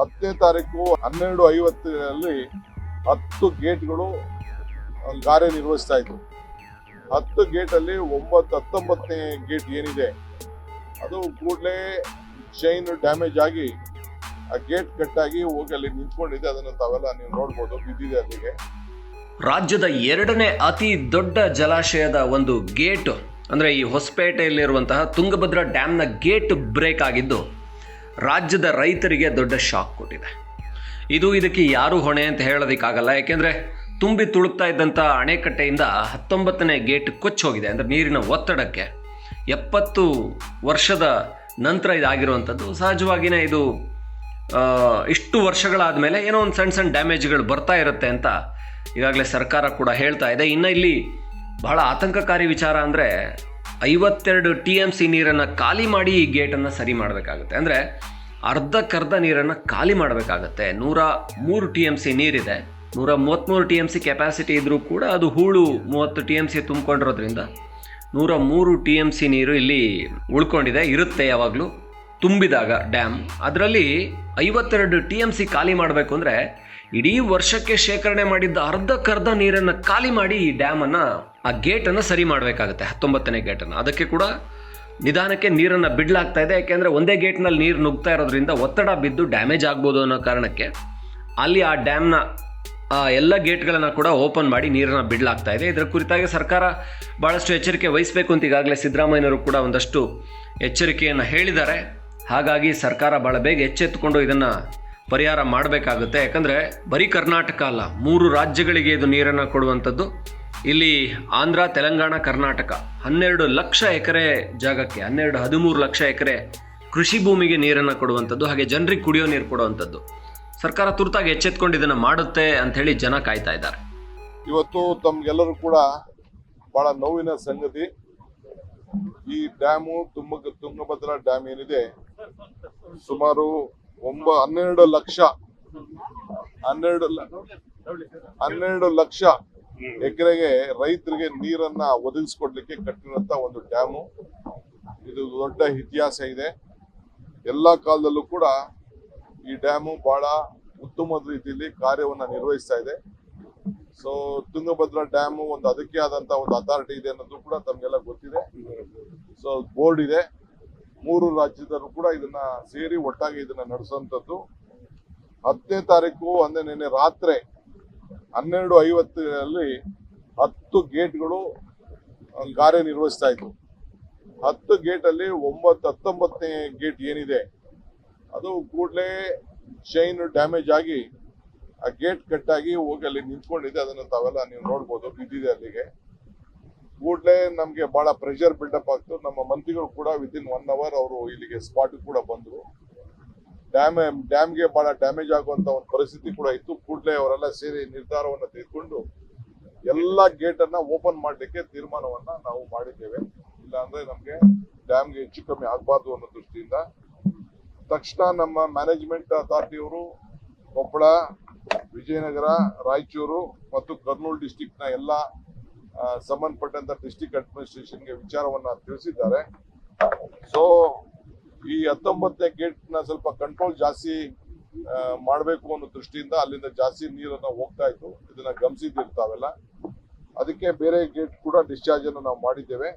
ಹತ್ತನೇ ತಾರೀಕು ಹನ್ನೆರಡು ಐವತ್ತರಲ್ಲಿ ಹತ್ತು ಗೇಟ್ಗಳು ಕಾರ್ಯನಿರ್ವಹಿಸ್ತಾ ಇದ್ರು ಹತ್ತು ಗೇಟಲ್ಲಿ ಒಂಬತ್ತು, ಹತ್ತೊಂಬತ್ತನೇ ಗೇಟ್ ಏನಿದೆ, ಅದು ಕೂಡಲೇ ಚೈನ್ ಡ್ಯಾಮೇಜ್ ಆಗಿ ಆ ಗೇಟ್ ಕಟ್ಟಾಗಿ ಹೋಗಿ ಅಲ್ಲಿ ನಿಂತ್ಕೊಂಡಿದೆ. ಅದನ್ನು ತಾವೆಲ್ಲ ನೀವು ನೋಡ್ಬೋದು, ಬಿದ್ದಿದೆ ಅಲ್ಲಿಗೆ. ರಾಜ್ಯದ ಎರಡನೇ ಅತಿ ದೊಡ್ಡ ಜಲಾಶಯದ ಒಂದು ಗೇಟ್, ಅಂದರೆ ಈ ಹೊಸಪೇಟೆಯಲ್ಲಿರುವಂತಹ ತುಂಗಭದ್ರಾ ಡ್ಯಾಮ್ನ ಗೇಟ್ ಬ್ರೇಕ್ ಆಗಿದ್ದು ರಾಜ್ಯದ ರೈತರಿಗೆ ದೊಡ್ಡ ಶಾಕ್ ಕೊಟ್ಟಿದೆ. ಇದು ಇದಕ್ಕೆ ಯಾರು ಹೊಣೆ ಅಂತ ಹೇಳೋದಕ್ಕಾಗಲ್ಲ, ಯಾಕೆಂದರೆ ತುಂಬಿ ತುಳುಕ್ತಾ ಇದ್ದಂಥ ಅಣೆಕಟ್ಟೆಯಿಂದ ಹತ್ತೊಂಬತ್ತನೇ ಗೇಟ್ ಕೊಚ್ಚೋಗಿದೆ ಅಂದರೆ ನೀರಿನ ಒತ್ತಡಕ್ಕೆ ಎಪ್ಪತ್ತು ವರ್ಷದ ನಂತರ ಇದಾಗಿರುವಂಥದ್ದು ಸಹಜವಾಗಿಯೇ ಇದು ಇಷ್ಟು ವರ್ಷಗಳಾದ ಮೇಲೆ ಏನೋ ಒಂದು ಸಣ್ಣ ಸಣ್ಣ ಡ್ಯಾಮೇಜ್ಗಳು ಬರ್ತಾ ಇರುತ್ತೆ ಅಂತ ಈಗಾಗಲೇ ಸರ್ಕಾರ ಕೂಡ ಹೇಳ್ತಾ ಇದೆ. ಇನ್ನು ಇಲ್ಲಿ ಬಹಳ ಆತಂಕಕಾರಿ ವಿಚಾರ ಅಂದರೆ ಐವತ್ತೆರಡು ಟಿ ಎಂ ಸಿ ನೀರನ್ನು ಖಾಲಿ ಮಾಡಿ ಈ ಗೇಟನ್ನು ಸರಿ ಮಾಡಬೇಕಾಗುತ್ತೆ. ಅಂದರೆ ಅರ್ಧಕ್ಕರ್ಧ ನೀರನ್ನು ಖಾಲಿ ಮಾಡಬೇಕಾಗತ್ತೆ. ನೂರ ಮೂರು ಟಿ ಎಂ ಸಿ ನೀರಿದೆ. ನೂರ ಮೂವತ್ತ್ಮೂರು ಟಿ ಎಂ ಸಿ ಕೆಪಾಸಿಟಿ ಇದ್ದರೂ ಕೂಡ ಅದು ಹೂಳು ಮೂವತ್ತು ಟಿ ಎಂ ಸಿ ತುಂಬಿಕೊಂಡಿರೋದ್ರಿಂದ ನೂರ ಮೂರು ಟಿ ಎಂ ಸಿ ನೀರು ಇಲ್ಲಿ ಉಳ್ಕೊಂಡಿದೆ, ಇರುತ್ತೆ ಯಾವಾಗಲೂ. ತುಂಬಿದಾಗ ಡ್ಯಾಮ್ ಅದರಲ್ಲಿ ಐವತ್ತೆರಡು ಟಿ ಎಂ ಸಿ ಖಾಲಿ ಮಾಡಬೇಕು ಅಂದರೆ ಇಡೀ ವರ್ಷಕ್ಕೆ ಶೇಖರಣೆ ಮಾಡಿದ್ದ ಅರ್ಧಕ್ಕರ್ಧ ನೀರನ್ನು ಖಾಲಿ ಮಾಡಿ ಈ ಡ್ಯಾಮನ್ನು ಆ ಗೇಟನ್ನು ಸರಿ ಮಾಡಬೇಕಾಗುತ್ತೆ, ಹತ್ತೊಂಬತ್ತನೇ ಗೇಟನ್ನು ಅದಕ್ಕೆ ಕೂಡ ನಿಧಾನಕ್ಕೆ ನೀರನ್ನು ಬಿಡ್ಲಾಗ್ತಾ ಇದೆ, ಯಾಕೆಂದರೆ ಒಂದೇ ಗೇಟ್ನಲ್ಲಿ ನೀರು ನುಗ್ತಾ ಇರೋದ್ರಿಂದ ಒತ್ತಡ ಬಿದ್ದು ಡ್ಯಾಮೇಜ್ ಆಗ್ಬೋದು ಅನ್ನೋ ಕಾರಣಕ್ಕೆ ಅಲ್ಲಿ ಆ ಡ್ಯಾಮ್ನ ಎಲ್ಲ ಗೇಟ್ಗಳನ್ನು ಕೂಡ ಓಪನ್ ಮಾಡಿ ನೀರನ್ನು ಬಿಡಲಾಗ್ತಾ ಇದೆ. ಇದರ ಕುರಿತಾಗಿ ಸರ್ಕಾರ ಭಾಳಷ್ಟು ಎಚ್ಚರಿಕೆ ವಹಿಸಬೇಕು ಅಂತ ಈಗಾಗಲೇ ಸಿದ್ದರಾಮಯ್ಯನವರು ಕೂಡ ಒಂದಷ್ಟು ಎಚ್ಚರಿಕೆಯನ್ನು ಹೇಳಿದ್ದಾರೆ. ಹಾಗಾಗಿ ಸರ್ಕಾರ ಭಾಳ ಬೇಗ ಎಚ್ಚೆತ್ತುಕೊಂಡು ಇದನ್ನು ಪರಿಹಾರ ಮಾಡಬೇಕಾಗುತ್ತೆ. ಯಾಕಂದರೆ ಬರೀ ಕರ್ನಾಟಕ ಅಲ್ಲ, ಮೂರು ರಾಜ್ಯಗಳಿಗೆ ಇದು ನೀರನ್ನು ಕೊಡುವಂಥದ್ದು. ಇಲ್ಲಿ ಆಂಧ್ರ, ತೆಲಂಗಾಣ, ಕರ್ನಾಟಕ ಹನ್ನೆರಡು ಲಕ್ಷ ಎಕರೆ ಜಾಗಕ್ಕೆ, ಹನ್ನೆರಡು ಹದಿಮೂರು ಲಕ್ಷ ಎಕರೆ ಕೃಷಿ ಭೂಮಿಗೆ ನೀರನ್ನು ಕೊಡುವಂಥದ್ದು, ಹಾಗೆ ಜನರಿಗೆ ಕುಡಿಯೋ ನೀರು ಕೊಡುವಂಥದ್ದು. ಸರ್ಕಾರ ತುರ್ತಾಗಿ ಎಚ್ಚೆತ್ಕೊಂಡು ಇದನ್ನು ಮಾಡುತ್ತೆ ಅಂತ ಹೇಳಿ ಜನ ಕಾಯ್ತಾ ಇದ್ದಾರೆ. ಇವತ್ತು ತಮಗೆಲ್ಲರೂ ಕೂಡ ಬಹಳ ನೋವಿನ ಸಂಗತಿ. ಈ ಡ್ಯಾಮು ತುಂಬ ತುಂಗಭದ್ರಾ ಡ್ಯಾಮ್ ಏನಿದೆ, ಸುಮಾರು ಒಂಬ, ಹನ್ನೆರಡು ಲಕ್ಷ, ಹನ್ನೆರಡು ಹನ್ನೆರಡು ಲಕ್ಷ ಎಕರೆಗೆ ರೈತರಿಗೆ ನೀರನ್ನ ಒದಗಿಸ್ಕೊಡ್ಲಿಕ್ಕೆ ಕಟ್ಟಿರುವಂತ ಒಂದು ಡ್ಯಾಮು. ಇದು ದೊಡ್ಡ ಇತಿಹಾಸ ಇದೆ. ಎಲ್ಲ ಕಾಲದಲ್ಲೂ ಕೂಡ ಈ ಡ್ಯಾಮು ಬಹಳ ಉತ್ತಮ ರೀತಿಯಲ್ಲಿ ಕಾರ್ಯವನ್ನು ನಿರ್ವಹಿಸ್ತಾ ಇದೆ. ಸೊ ತುಂಗಭದ್ರಾ ಡ್ಯಾಮು ಒಂದು ಅದಕ್ಕೆ ಆದಂತ ಒಂದು ಅಥಾರಿಟಿ ಇದೆ ಅನ್ನೋದು ಕೂಡ ತಮಗೆಲ್ಲ ಗೊತ್ತಿದೆ. ಸೊ ಬೋರ್ಡ್ ಇದೆ. ಮೂರು ರಾಜ್ಯದಲ್ಲೂ ಕೂಡ ಇದನ್ನ ಸೇರಿ ಒಟ್ಟಾಗಿ ಇದನ್ನ ನಡೆಸುವಂಥದ್ದು ಹತ್ತನೇ ತಾರೀಕು ನಿನ್ನೆ ರಾತ್ರಿ ಹನ್ನೆರಡು ಐವತ್ತರಲ್ಲಿ ಹತ್ತು ಗೇಟ್ಗಳು ಕಾರ್ಯನಿರ್ವಹಿಸ್ತಾ ಇದ್ವು. ಹತ್ತು ಗೇಟಲ್ಲಿ ಒಂಬತ್ತು, ಹತ್ತೊಂಬತ್ತನೇ ಗೇಟ್ ಏನಿದೆ, ಅದು ಕೂಡಲೇ ಚೈನ್ ಡ್ಯಾಮೇಜ್ ಆಗಿ ಆ ಗೇಟ್ ಕಟ್ಟಾಗಿ ಹೋಗಿ ಅಲ್ಲಿ ನಿಂತ್ಕೊಂಡಿದೆ. ಅದನ್ನ ತಾವೆಲ್ಲ ನೀವು ನೋಡ್ಬೋದು, ಬಿದ್ದಿದೆ ಅಲ್ಲಿಗೆ. ಕೂಡಲೇ ನಮಗೆ ಬಹಳ ಪ್ರೆಷರ್ ಬಿಲ್ಡಪ್ ಆಗ್ತು. ನಮ್ಮ ಮಂತ್ರಿಗಳು ಕೂಡ ವಿತ್ ಇನ್ ಒನ್ ಅವರ್ ಅವರು ಇಲ್ಲಿಗೆ ಸ್ಪಾಟ್ ಕೂಡ ಬಂದ್ರು. ಡ್ಯಾಮ್ ಡ್ಯಾಮ್ಗೆ ಬಹಳ ಡ್ಯಾಮೇಜ್ ಆಗುವಂತ ಒಂದು ಪರಿಸ್ಥಿತಿ ಕೂಡ ಇತ್ತು. ಕೂಡಲೇ ಅವರೆಲ್ಲ ಸೇರಿ ನಿರ್ಧಾರವನ್ನು ತೆಗೆದುಕೊಂಡು ಎಲ್ಲ ಗೇಟ್ ಅನ್ನ ಓಪನ್ ಮಾಡಲಿಕ್ಕೆ ತೀರ್ಮಾನವನ್ನ ನಾವು ಮಾಡಿದ್ದೇವೆ. ಇಲ್ಲ ಅಂದ್ರೆ ನಮ್ಗೆ ಡ್ಯಾಮ್ಗೆ ಹೆಚ್ಚು ಕಮ್ಮಿ ಆಗಬಾರ್ದು ಅನ್ನೋ ದೃಷ್ಟಿಯಿಂದ. ತಕ್ಷಣ ನಮ್ಮ ಮ್ಯಾನೇಜ್ಮೆಂಟ್ ಅಥಾರಿಟಿಯವರು ಕೊಪ್ಪಳ, ವಿಜಯನಗರ, ರಾಯಚೂರು ಮತ್ತು ಕರ್ನೂಲ್ ಡಿಸ್ಟಿಕ್ನ ಎಲ್ಲ ಸಂಬಂಧಪಟ್ಟಂತ ಡಿಸ್ಟಿಕ್ ಅಡ್ಮಿನಿಸ್ಟ್ರೇಷನ್ಗೆ ವಿಚಾರವನ್ನ ತಿಳಿಸಿದ್ದಾರೆ. ಸೊ ಈ ಹತ್ತೊಂಬತ್ತನೇ ಗೇಟ್ನ ಸ್ವಲ್ಪ ಕಂಟ್ರೋಲ್ ಜಾಸ್ತಿ ಮಾಡಬೇಕು ಅನ್ನೋ ದೃಷ್ಟಿಯಿಂದ ಅಲ್ಲಿಂದ ಜಾಸ್ತಿ ನೀರನ್ನ ಹೋಗ್ತಾ ಇತ್ತು. ಇದನ್ನ ಗಮನಿಸಿದ್ದಿರ್ತಾವೆಲ್ಲ ಅದಕ್ಕೆ ಬೇರೆ ಗೇಟ್ ಕೂಡ ಡಿಸ್ಚಾರ್ಜ್ ಅನ್ನು ನಾವು ಮಾಡಿದ್ದೇವೆ.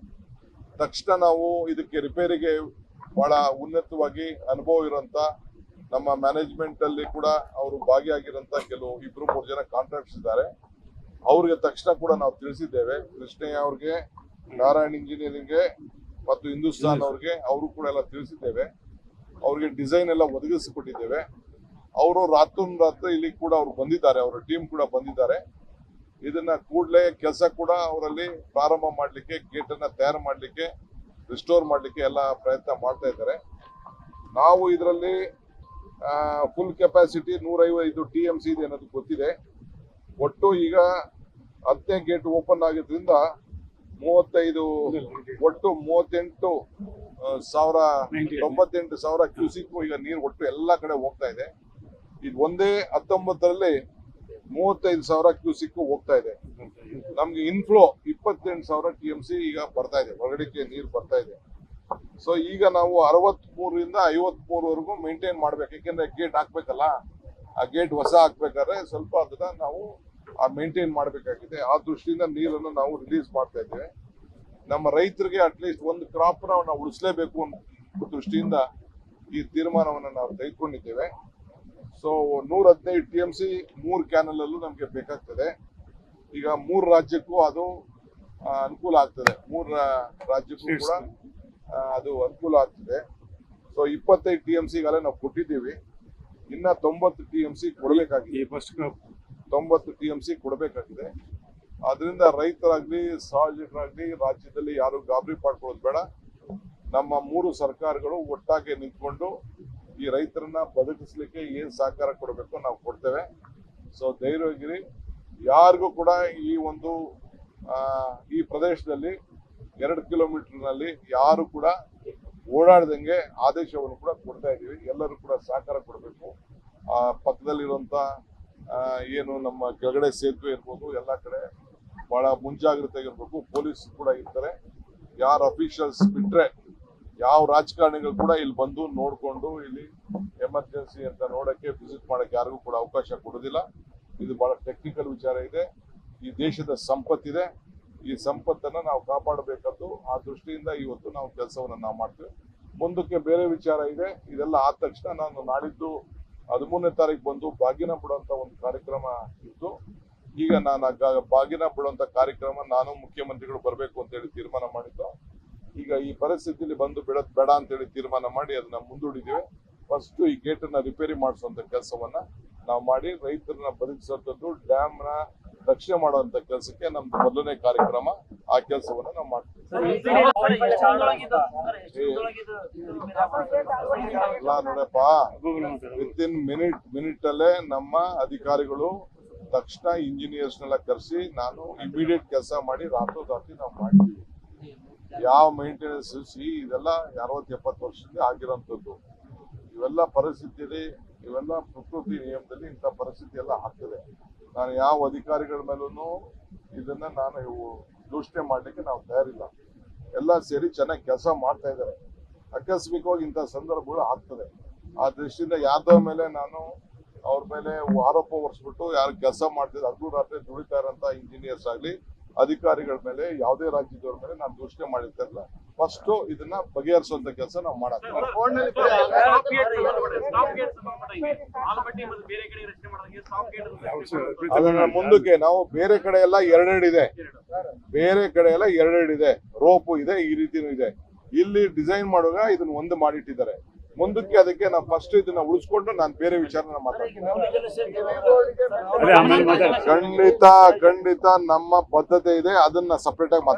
ತಕ್ಷಣ ನಾವು ಇದಕ್ಕೆ ರಿಪೇರಿಗೆ ಬಹಳ ಉನ್ನತವಾಗಿ ಅನುಭವ ಇರುವಂತ ನಮ್ಮ ಮ್ಯಾನೇಜ್ಮೆಂಟ್ ಅಲ್ಲಿ ಕೂಡ ಅವರು ಭಾಗಿಯಾಗಿರೋಂಥ ಕೆಲವು ಇಬ್ರು, ಮೂರು ಜನ ಕಾಂಟ್ರಾಕ್ಟ್ಸ್ ಇದ್ದಾರೆ. ಅವ್ರಿಗೆ ತಕ್ಷಣ ಕೂಡ ನಾವು ತಿಳಿಸಿದ್ದೇವೆ. ಕೃಷ್ಣಯ್ಯ ಅವ್ರಿಗೆ, ನಾರಾಯಣ್ ಇಂಜಿನಿಯರಿಂಗ್ಗೆ ಮತ್ತು ಹಿಂದೂಸ್ತಾನ್ ಅವ್ರಿಗೆ ಅವರು ಕೂಡ ಎಲ್ಲ ತಿಳಿಸಿದ್ದೇವೆ. ಅವ್ರಿಗೆ ಡಿಸೈನ್ ಎಲ್ಲ ಒದಗಿಸಿಕೊಟ್ಟಿದ್ದೇವೆ. ಅವರು ರಾತ್ರಿ ರಾತ್ರಿ ಇಲ್ಲಿ ಕೂಡ ಅವ್ರು ಬಂದಿದ್ದಾರೆ. ಅವರ ಟೀಮ್ ಕೂಡ ಬಂದಿದ್ದಾರೆ. ಇದನ್ನ ಕೂಡಲೇ ಕೆಲಸ ಕೂಡ ಅವರಲ್ಲಿ ಪ್ರಾರಂಭ ಮಾಡಲಿಕ್ಕೆ ಗೇಟನ್ನು ತಯಾರು ಮಾಡಲಿಕ್ಕೆ ರಿಸ್ಟೋರ್ ಮಾಡಲಿಕ್ಕೆ ಎಲ್ಲ ಪ್ರಯತ್ನ ಮಾಡ್ತಾ ಇದ್ದಾರೆ. ನಾವು ಇದರಲ್ಲಿ ಫುಲ್ ಕೆಪಾಸಿಟಿ ನೂರೈವತ್ತು ಟಿ ಎಂ ಸಿ ಇದೆ ಅನ್ನೋದು ಗೊತ್ತಿದೆ. ಒಟ್ಟು ಈಗ ಹತ್ತನೇ ಗೇಟ್ ಓಪನ್ ಆಗಿದ್ರಿಂದ ಮೂವತ್ತೈದು ಒಟ್ಟು ಮೂವತ್ತೆಂಟು ಸಾವಿರ ತೊಂಬತ್ತೆಂಟು ಸಾವಿರ ಕ್ಯೂಸಿಕ್ ಈಗ ನೀರು ಒಟ್ಟು ಎಲ್ಲ ಕಡೆ ಹೋಗ್ತಾ ಇದೆ. ಇದು ಒಂದೇ ಹತ್ತೊಂಬತ್ತರಲ್ಲಿ ಮೂವತ್ತೈದು ಸಾವಿರ ಕ್ಯೂಸಿಕ್ ಹೋಗ್ತಾ ಇದೆ. ನಮ್ಗೆ ಇನ್ಫ್ಲೋ ಇಪ್ಪತ್ತೆಂಟು ಸಾವಿರ ಟಿ ಎಂ ಸಿ ಈಗ ಬರ್ತಾ ಇದೆ. ಹೊರಗಡೆಗೆ ನೀರು ಬರ್ತಾ ಇದೆ. ಸೊ ಈಗ ನಾವು ಅರವತ್ ಮೂರರಿಂದ ಐವತ್ ಮೂರವರೆಗೂ ಮೇಂಟೈನ್ ಮಾಡ್ಬೇಕು. ಯಾಕೆಂದ್ರೆ ಗೇಟ್ ಹಾಕ್ಬೇಕಲ್ಲ ಆ ಗೇಟ್ ಹೊಸ ಹಾಕ್ಬೇಕಾದ್ರೆ ಸ್ವಲ್ಪ ಅದನ್ನ ನಾವು ಆ ಮೇಂಟೈನ್ ಮಾಡಬೇಕಾಗಿದೆ. ಆ ದೃಷ್ಟಿಯಿಂದ ನೀರನ್ನು ನಾವು ರಿಲೀಸ್ ಮಾಡ್ತಾ ಇದ್ದೇವೆ. ನಮ್ಮ ರೈತರಿಗೆ ಅಟ್ಲೀಸ್ಟ್ ಒಂದು ಕ್ರಾಪ್ ನಾವು ಉಳಿಸಲೇಬೇಕು ಅನ್ನೋ ದೃಷ್ಟಿಯಿಂದ ಈ ತೀರ್ಮಾನವನ್ನು ನಾವು ತೆಗೆದುಕೊಂಡಿದ್ದೇವೆ. ಸೊ ನೂರ ಹದಿನೈದು ಟಿ ಎಂ ಸಿ ಮೂರು ಕ್ಯಾನಲಲ್ಲೂ ನಮಗೆ ಬೇಕಾಗ್ತದೆ. ಈಗ ಮೂರು ರಾಜ್ಯಕ್ಕೂ ಅದು ಅನುಕೂಲ ಆಗ್ತದೆ. ಮೂರು ರಾಜ್ಯಕ್ಕೂ ಕೂಡ ಅದು ಅನುಕೂಲ ಆಗ್ತದೆ. ಸೊ ಇಪ್ಪತ್ತೈದು ಟಿ ಎಂ ಸಿಗಾಲೇ ನಾವು ಕೊಟ್ಟಿದ್ದೀವಿ. ಇನ್ನ ತೊಂಬತ್ತು ಟಿ ಎಂ ಸಿ ಕೊಡಬೇಕಾಗಿದೆ. ತೊಂಬತ್ತು ಟಿ ಎಂ ಸಿ ಕೊಡಬೇಕಾಗಿದೆ. ಅದರಿಂದ ರೈತರಾಗ್ಲಿ ಸಾರ್ವಜನಿಕರಾಗ್ಲಿ ರಾಜ್ಯದಲ್ಲಿ ಯಾರು ಗಾಬರಿ ಪಡ್ಕೊಳ್ಳೋದು ಬೇಡ. ನಮ್ಮ ಮೂರು ಸರ್ಕಾರಗಳು ಒಟ್ಟಾಗಿ ನಿಂತ್ಕೊಂಡು ಈ ರೈತರನ್ನ ಬದುಕಿಸ್ಲಿಕ್ಕೆ ಏನು ಸಹಕಾರ ಕೊಡಬೇಕು ನಾವು ಕೊಡ್ತೇವೆ. ಸೊ ಧೈರ್ಯವಾಗಿರಿ. ಯಾರಿಗೂ ಕೂಡ ಈ ಒಂದು ಈ ಪ್ರದೇಶದಲ್ಲಿ ಎರಡು ಕಿಲೋಮೀಟರ್ನಲ್ಲಿ ಯಾರು ಕೂಡ ಓಡಾಡ್ದಂಗೆ ಆದೇಶವನ್ನು ಕೂಡ ಕೊಡ್ತಾ ಇದ್ದೀವಿ. ಎಲ್ಲರೂ ಕೂಡ ಸಹಕಾರ ಕೊಡಬೇಕು. ಆ ಪಕ್ಕದಲ್ಲಿರುವಂತ ಆ, ಏನು ನಮ್ಮ ಕೆಳಗಡೆ ಸೇತುವೆ ಇರ್ಬೋದು, ಎಲ್ಲ ಕಡೆ ಬಹಳ ಮುಂಜಾಗ್ರತೆ ಇರಬೇಕು ಪೊಲೀಸ್ ಕೂಡ ಇರ್ತಾರೆ. ಯಾರ ಅಫಿಷಿಯಲ್ಸ್ ಬಿಟ್ರೆ ಯಾವ ರಾಜಕಾರಣಿಗಳು ಕೂಡ ಇಲ್ಲಿ ಬಂದು ನೋಡ್ಕೊಂಡು ಇಲ್ಲಿ ಎಮರ್ಜೆನ್ಸಿ ಅಂತ ನೋಡಕ್ಕೆ ವಿಸಿಟ್ ಮಾಡಕ್ಕೆ ಯಾರಿಗೂ ಕೂಡ ಅವಕಾಶ ಕೊಡೋದಿಲ್ಲ. ಇದು ಬಹಳ ಟೆಕ್ನಿಕಲ್ ವಿಚಾರ ಇದೆ. ಈ ದೇಶದ ಸಂಪತ್ತಿದೆ. ಈ ಸಂಪತ್ತನ್ನು ನಾವು ಕಾಪಾಡಬೇಕದ್ದು ಆ ದೃಷ್ಟಿಯಿಂದ ಇವತ್ತು ನಾವು ಕೆಲಸವನ್ನು ನಾವು ಮಾಡ್ತೀವಿ. ಮುಂದಕ್ಕೆ ಬೇರೆ ವಿಚಾರ ಇದೆ. ಇದೆಲ್ಲ ಆದ ತಕ್ಷಣ ನಾನು ನಾಡಿದ್ದು ಹದಿಮೂರನೇ ತಾರೀಕು ಬಂದು ಬಾಗಿನ ಬಿಡುವಂತ ಒಂದು ಕಾರ್ಯಕ್ರಮ ಇತ್ತು. ಈಗ ನಾನು ಬಾಗಿನ ಬಿಡುವಂತ ಕಾರ್ಯಕ್ರಮ ನಾನು ಮುಖ್ಯಮಂತ್ರಿಗಳು ಬರಬೇಕು ಅಂತ ಹೇಳಿ ತೀರ್ಮಾನ ಮಾಡಿದ್ದು. ಈಗ ಈ ಪರಿಸ್ಥಿತಿಯಲ್ಲಿ ಬಂದು ಬಿಡೋದ್ ಬೇಡ ಅಂತ ಹೇಳಿ ತೀರ್ಮಾನ ಮಾಡಿ ಅದನ್ನ ಮುಂದೂಡಿದ್ದೇವೆ. ಫಸ್ಟ್ ಈ ಗೇಟ್ ಅನ್ನ ರಿಪೇರಿ ಮಾಡಿಸುವಂತ ಕೆಲಸವನ್ನ ನಾವು ಮಾಡಿ ರೈತರನ್ನ ಬದುಕಿಸುವಂತದ್ದು ಡ್ಯಾಮ್ನ ರಕ್ಷಣೆ ಮಾಡುವಂತ ಕೆಲಸಕ್ಕೆ ನಮ್ದು ಮೊದಲನೇ ಕಾರ್ಯಕ್ರಮ. ಆ ಕೆಲಸವನ್ನು ನಾವು ಮಾಡ್ತೀವಿ. ಎಲ್ಲ ನೋಡಪ್ಪ ವಿತ್ ಇನ್ ಮಿನಿಟ್ ಮಿನಿಟ್ ಅಲ್ಲೇ ನಮ್ಮ ಅಧಿಕಾರಿಗಳು ತಕ್ಷಣ ಇಂಜಿನಿಯರ್ಸ್ ನೆಲ್ಲ ಕರೆಸಿ ನಾನು ಇಮಿಡಿಯೇಟ್ ಕೆಲಸ ಮಾಡಿ ರಾತ್ರೋರಾತ್ರಿ ನಾವು ಮಾಡ್ತೀವಿ. ಯಾವ ಮೈಂಟೆನೆನ್ಸ್ ಸಿ ಇದೆಲ್ಲ ಅರವತ್ತು ಎಪ್ಪತ್ತು ವರ್ಷದಿಂದ ಆಗಿರೋಂಥದ್ದು. ಇವೆಲ್ಲ ಪರಿಸ್ಥಿತಿಯಲ್ಲಿ ಇವೆಲ್ಲ ಪ್ರಕೃತಿ ನಿಯಮದಲ್ಲಿ ಇಂಥ ಪರಿಸ್ಥಿತಿ ಎಲ್ಲ ಆಗ್ತದೆ. ನಾನು ಯಾವ ಅಧಿಕಾರಿಗಳ ಮೇಲೂ ಇದನ್ನ ನಾನು ಇವು ದೂಷಣೆ ಮಾಡಲಿಕ್ಕೆ ನಾವು ತಯಾರಿಲ್ಲ. ಎಲ್ಲ ಸೇರಿ ಚೆನ್ನಾಗಿ ಕೆಲಸ ಮಾಡ್ತಾ ಇದ್ದಾರೆ. ಆಕಸ್ಮಿಕವಾಗಿ ಇಂಥ ಸಂದರ್ಭಗಳು ಆಗ್ತದೆ. ಆ ದೃಷ್ಟಿಯಿಂದ ಯಾರ್ದೋ ಮೇಲೆ ನಾನು ಅವ್ರ ಮೇಲೆ ಆರೋಪ ಹೊರಿಸ್ಬಿಟ್ಟು ಯಾರು ಕೆಲಸ ಮಾಡ್ತಿದ್ರು ಅದು ರಾತ್ರಿ ದುಡಿತಾ ಇರೋಂಥ ಇಂಜಿನಿಯರ್ಸ್ ಆಗಲಿ, ಅಧಿಕಾರಿಗಳ ಮೇಲೆ, ಯಾವುದೇ ರಾಜ್ಯದವ್ರ ಮೇಲೆ ನಾನು ದೂಷಣೆ ಮಾಡಿರ್ತಾರಲ್ಲ ಫಸ್ಟ್ ಇದನ್ನ ಬಗೆಹರಿಸುವಂತ ಕೆಲಸ ನಾವು ಅದನ್ನ ಮುಂದಕ್ಕೆ ನಾವು ಬೇರೆ ಕಡೆ ಎಲ್ಲ ಎರಡೆರಡು ಇದೆ. ಬೇರೆ ಕಡೆ ಎಲ್ಲ ಎರಡೆರಡು ಇದೆ. ರೋಪು ಇದೆ ಈ ರೀತಿನೂ ಇದೆ. ಇಲ್ಲಿ ಡಿಸೈನ್ ಮಾಡುವಾಗ ಇದನ್ನ ಒಂದು ಮಾಡಿಟ್ಟಿದ್ದಾರೆ. ಮುಂದಕ್ಕೆ ಅದಕ್ಕೆ ನಾವು ಫಸ್ಟ್ ಇದನ್ನ ಉಳಿಸ್ಕೊಂಡು ನಾನು ಬೇರೆ ವಿಚಾರನ ಮಾತಾಡ್ತೀನಿ. ಖಂಡಿತ ಖಂಡಿತ ನಮ್ಮ ಬದ್ಧತೆ ಇದೆ. ಅದನ್ನ ಸಪ್ರೇಟ್ ಆಗಿ ಮಾತಾಡ್ತೀನಿ.